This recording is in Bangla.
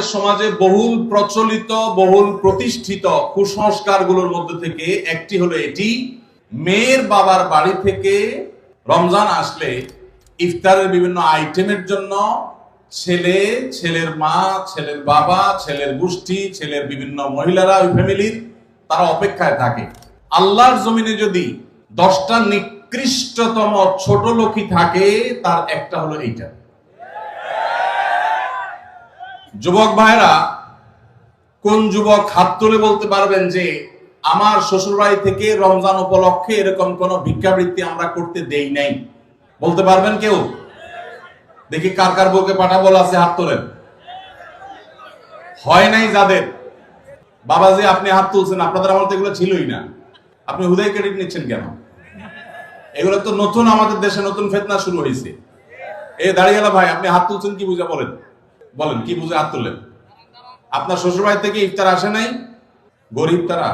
আমাদের সমাজে বহুল প্রচলিত, বহুল প্রতিষ্ঠিত কুসংস্কারগুলোর মধ্যে থেকে একটি হলো এটি, মেয়ের বাবার বাড়ি থেকে রমজান আসলে ইফতারের বিভিন্ন আইটেমের জন্য ছেলে, ছেলের মা, ছেলের বাবা, ছেলের গোষ্ঠী, ছেলের বিভিন্ন মহিলারা ওই ফ্যামিলির, তারা অপেক্ষায় থাকে। আল্লাহর জমিনে যদি দশটা নিকৃষ্টতম ছোট লোকই থাকে, তার একটা হলো এইটা। যুবক ভাইরা কোন যুবক হাত তুলে বলতে পারবেন যে, আমার শ্বশুরবাড়ি থেকে রমজান উপলক্ষে এরকম কোন ভিক্ষাবৃত্তি আমরা করতে দেই নাই বলতে পারবেন কেউ? দেখি কার কার বউকে পাঠাবো আছে হাত তোলেন হয় নাই যাদের? বাবা যে আপনি হাত তুলছেন, আপনাদের আমার তো এগুলো ছিলই না। আপনি হুদাই ক্রেডিট নিচ্ছেন কেন? এগুলো তো নতুন আমাদের দেশে নতুন ফেতনা শুরু হয়েছে এ দাঁড়িয়ে ভাই, আপনি হাত তুলছেন কি বুঝা বলেন? বলেন কি বুঝে হাত তুললেন? আপনার শ্বশুরবাড়ি থেকে ইফতার আসে নাই? গরিব তারা?